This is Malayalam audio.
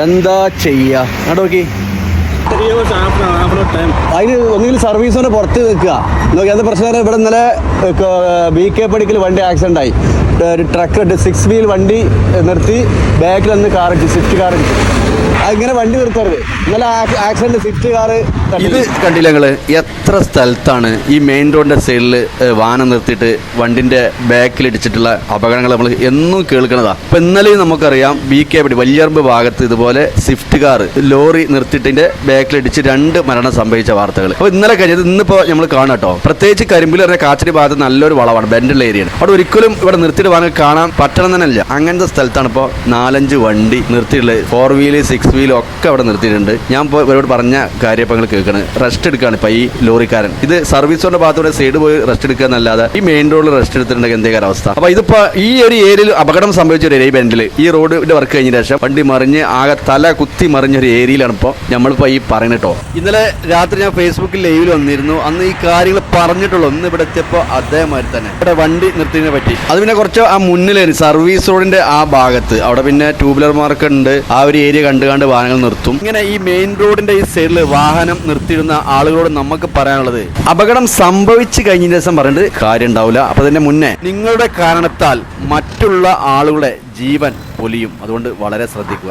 എന്താ ചെയ്യാ? അങ്ങോട്ട് നോക്കി. അതിന് ഒന്നുകിൽ സർവീസിന് പുറത്ത് നിൽക്കുക നോക്കി എന്താ പ്രശ്നം ഇവിടെ ഇന്നലെ ബി കെ പടിക്കൽ വണ്ടി ആക്സിഡന്റ് ആയി. ട്രക്ക് സിക്സ് വീൽ വണ്ടി നിർത്തി ബാക്കിൽ നിന്ന് കാർ സ്വിഫ്റ്റ് കാർ അങ്ങനെ വണ്ടി നിർത്തരുത് ഇന്നലെ ആക്സിഡന്റ് സ്വിഫ്റ്റ് കാറ് ഇത് കണ്ടില്ല ഞങ്ങൾ എത്ര സ്ഥലത്താണ് ഈ മെയിൻ റോഡിന്റെ സൈഡിൽ വാഹനം നിർത്തിയിട്ട് വണ്ടിന്റെ ബാക്കിൽ ഇടിച്ചിട്ടുള്ള അപകടങ്ങൾ നമ്മൾ എന്നും കേൾക്കണതാ? ഇപ്പൊ ഇന്നലെയും നമുക്കറിയാം ബി കെ പടി വല്യർമ്പ് ഭാഗത്ത് ഇതുപോലെ സ്വിഫ്റ്റ് കാർ ലോറി നിർത്തിയിട്ടിന്റെ ബാക്കിൽ ഇടിച്ച് രണ്ട് മരണം സംഭവിച്ച വാർത്തകൾ അപ്പൊ ഇന്നലെ കഴിഞ്ഞത് ഇന്നിപ്പോ നമ്മൾ കാണാം കേട്ടോ. പ്രത്യേകിച്ച് കരിമ്പിൽ പറഞ്ഞ കാച്ചടി ഭാഗത്ത് നല്ലൊരു വളവാണ് ബെൻഡുള്ള ഏരിയയാണ്. അവിടെ ഒരിക്കലും ഇവിടെ നിർത്തിയിട്ട് വാഹനം കാണാൻ പറ്റണം തന്നെ അല്ല അങ്ങനത്തെ സ്ഥലത്താണ് ഇപ്പോ നാലഞ്ച് വണ്ടി നിർത്തിയിട്ടുള്ളത്. ഫോർ വീൽ സിക്സ് വീലും ഒക്കെ അവിടെ നിർത്തിയിട്ടുണ്ട്. ഞാൻ ഇപ്പോൾ ഇവരോട് പറഞ്ഞ കാര്യം ഇപ്പോൾ നിങ്ങൾ കേൾക്കണത് റെസ്റ്റ് എടുക്കുകയാണ് ഇപ്പോൾ ഈ ലോറിക്കാരൻ. ഇത് സർവീസുകളുടെ ഭാഗത്തൂടെ സൈഡ് പോയി റെസ്റ്റ് എടുക്കുക എന്നല്ലാതെ ഈ മെയിൻ റോഡിൽ റെസ്റ്റ് എടുത്തിട്ടുണ്ടെങ്കിൽ എന്തെങ്കിലും അവസ്ഥ? അപ്പോൾ ഇതിപ്പോൾ ഈ ഒരു ഏരിയയിൽ അപകടം സംഭവിച്ച ഒരു ഏരിയ ബെൻഡിൽ ഈ റോഡിന്റെ വർക്ക് കഴിഞ്ഞ ശേഷം വണ്ടി മറിഞ്ഞ് ആകെ തല കുത്തി മറിഞ്ഞ ഒരു ഏരിയയിലാണ് ഇപ്പോൾ നമ്മളിപ്പോൾ ഈ പറയുന്നത് കേട്ടോ. ഇന്നലെ രാത്രി ഞാൻ ഫേസ്ബുക്കിൽ ലൈവിൽ വന്നിരുന്നു. അന്ന് ഈ കാര്യങ്ങൾ പറഞ്ഞിട്ടുള്ളൂ ഒന്ന് ഇവിടെ എത്തിയപ്പോൾ അതേമാതിരി തന്നെ. ഇവിടെ വണ്ടി നിർത്തിയതിനെ പറ്റി. അത് പിന്നെ കുറച്ച് ആ മുന്നിലായിരുന്നു സർവീസ് റോഡിന്റെ ആ ഭാഗത്ത്. അവിടെ പിന്നെ ട്യൂബ്ലർ മാർക്കറ്റ് ഉണ്ട് ആ ഒരു ഏരിയ കണ്ടു. കണ്ട് വാഹനങ്ങൾ നിർത്തും. ഇങ്ങനെ ഈ മെയിൻ റോഡിന്റെ ഈ സൈഡിൽ വാഹനം നിർത്തിയിരുന്ന ആളുകളോട് നമുക്ക് പറയാനുള്ളത് അപകടം സംഭവിച്ചു കഴിഞ്ഞ ദിവസം പറഞ്ഞിട്ട് കാര്യം ഉണ്ടാവില്ല അപ്പൊ തന്നെ മുന്നേ നിങ്ങളുടെ കാരണത്താൽ മറ്റുള്ള ആളുകളുടെ ജീവൻ പൊലിയും. അതുകൊണ്ട് വളരെ ശ്രദ്ധിക്കുക.